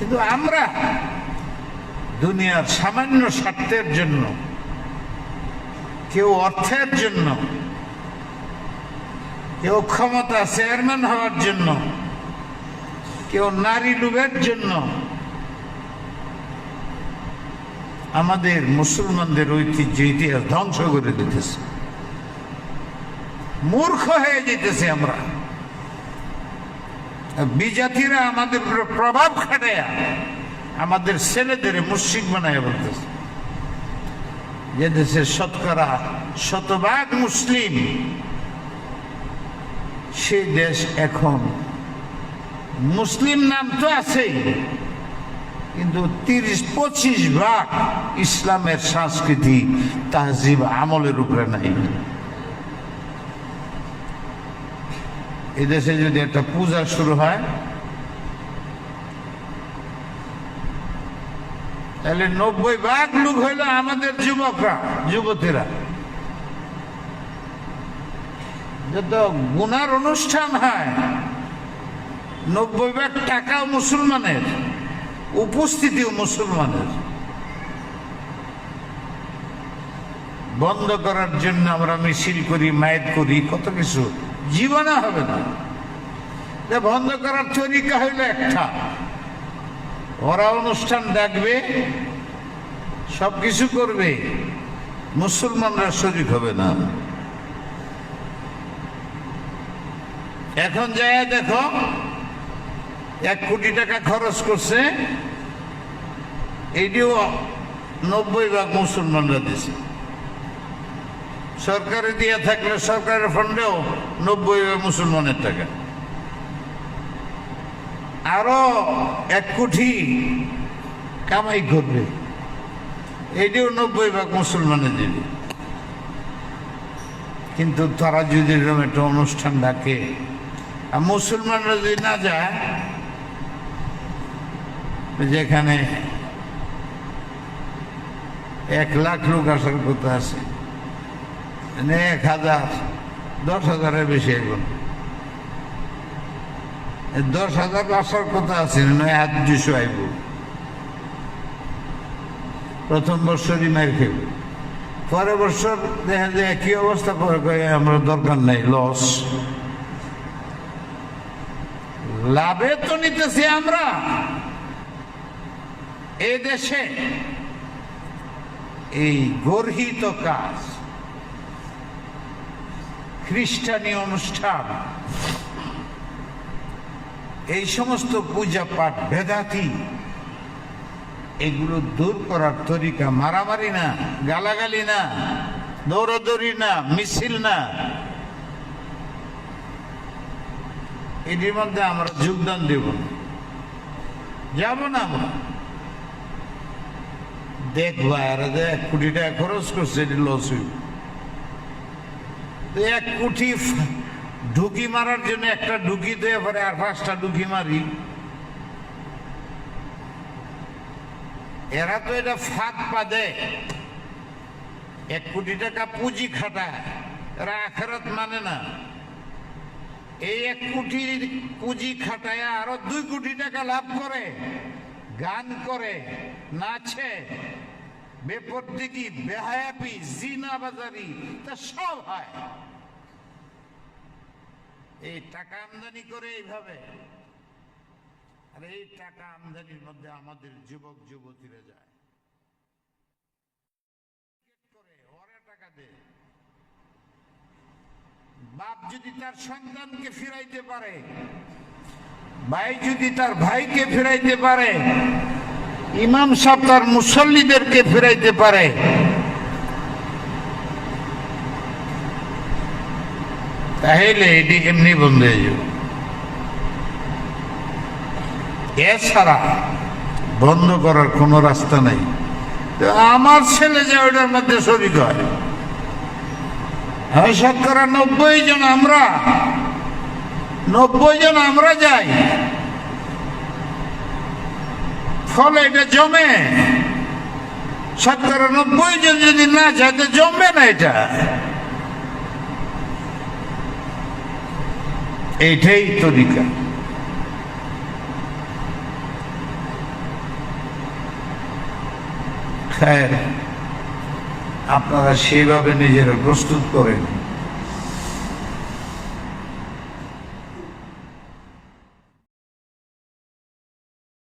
কিন্তু আমরা দুনিয়ার সামান্য স্বার্থের জন্য, কেউ অর্থের জন্য, কেউ ক্ষমতা চেয়ারম্যান হওয়ার জন্য, কেউ নারী লোভের জন্য, আমাদের মুসলমানদের ঐতিহ্য, ইতিহাস ধ্বংস করে দিতেছে। মূর্খ হয়ে যেতেছে আমরা। বিজাতিরা আমাদের প্রভাব খাটায়া আমাদের ছেলেদের মুশিক বানায় বলতেছে। যে দেশের শতকরা শতভাগ মুসলিম সেই দেশ এখন মুসলিম নাম তো আছেই, কিন্তু তিরিশ, পঁচিশ ভাগ ইসলামের সংস্কৃতি তাহজিব আমলের উপরে নাই। এদেশে যদি একটা পূজা শুরু হয়, তাহলে নব্বই ভাগ লোক হইল আমাদের যুবকরা, যুবতীরা। যত গুনার অনুষ্ঠান হয়, নব্বই ভাগ টাকাও মুসলমানের, উপস্থিতিও মুসলমানের। বন্ধ করার জন্য আমরা মিছিল করি মায়ের করি, কত কিছু। জীবনে হবে না। বন্ধ করার তরিকা হইল একটা। ওরা অনুষ্ঠান ডাকবে সব কিছু করবে, মুসলমানরা শরিক হবে না। এখন যায় দেখো, এক কোটি টাকা খরচ করছে, এইটিও নব্বই ভাগ মুসলমানরা দিছে। সরকারে দিয়ে থাকলে সরকারের ফান্ডেও নব্বই মুসলমানের টাকা। আরও এক কোটি কামাই করবে। এটিও নব্বই ভাগ মুসলমানের দিবে কিন্তু তারা যদি এরকম একটা অনুষ্ঠান ডাকে, আর মুসলমানরা যদি না যায় যেখানে এক লাখ লোক আসার কথা আছে। এক হাজার, দশ হাজারের বেশি এখন দশ হাজার আসার কথা আছে নয় হাত দুশো আইব। প্রথম বছরই মার খেব। পরের বছর দেখা যায় কি অবস্থা করে কয়ে, আমরা দরকার নাই, লস। লাভে তো নিতেছি আমরা। এই দেশে এই গর্হিত কাজ খ্রিস্টানি অনুষ্ঠান। এই সমস্ত পূজা পাঠ, বেদাতি, এগুলো দূর করার তরিকা। মারামারি না, গালাগালি না, দৌড়াদৌড়ি না, মিছিল না। এটির মধ্যে আমরা যোগদান দেব। যাব না আমরা। দেখবা এরা যে এক কোটি টাকা খরচ করছে, এটি লস হইব এক ফ- ঢুকি মারার জন্য একটা ঢুকি দিয়ে পরে আর পাঁচটা ঢুকি মারি। এরা তো এটা ফাঁক পা দেয় এক কোটি টাকা পুঁজি খাটায়। এরা আখেরাত মানে না। এই এক কোটি পুঁজি খাটায় আরও দুই কোটি টাকা লাভ করে, গান করে, নাচে। বেপরদিকি বেহায়াপি জিনা বাজারি তা সব হয়। এই টাকা আমদানি করে এইভাবে। আর এই টাকা আমদানির মধ্যে আমাদের যুবক, যুবতীরা যায়। করে, ওরা টাকা দেয়। বাপ যদি তার সন্তানকে ফিরাইতে পারে, ভাই যদি তার ভাইকে ফিরাইতে পারে ইমাম সাহেব তার মুসল্লিদেরকে ফিরাইতে পারে। তাহলে এটি এমনি বন্ধ হয়ে যাবে? এছাড়া বন্ধ করার কোনো রাস্তা নাই। আমার ছেলে যে ওটার মধ্যে হয় হ্যাঁ শতকরা নব্বই জন আমরা। নব্বই জন আমরা যাই। ফলে এটা জমে। সত্তর নব্বই জন যদি না যায়, তো জমবে না এটা। এটাই তরিকা। হ্যাঁ, আপনারা সেইভাবে নিজেরা প্রস্তুত করেন।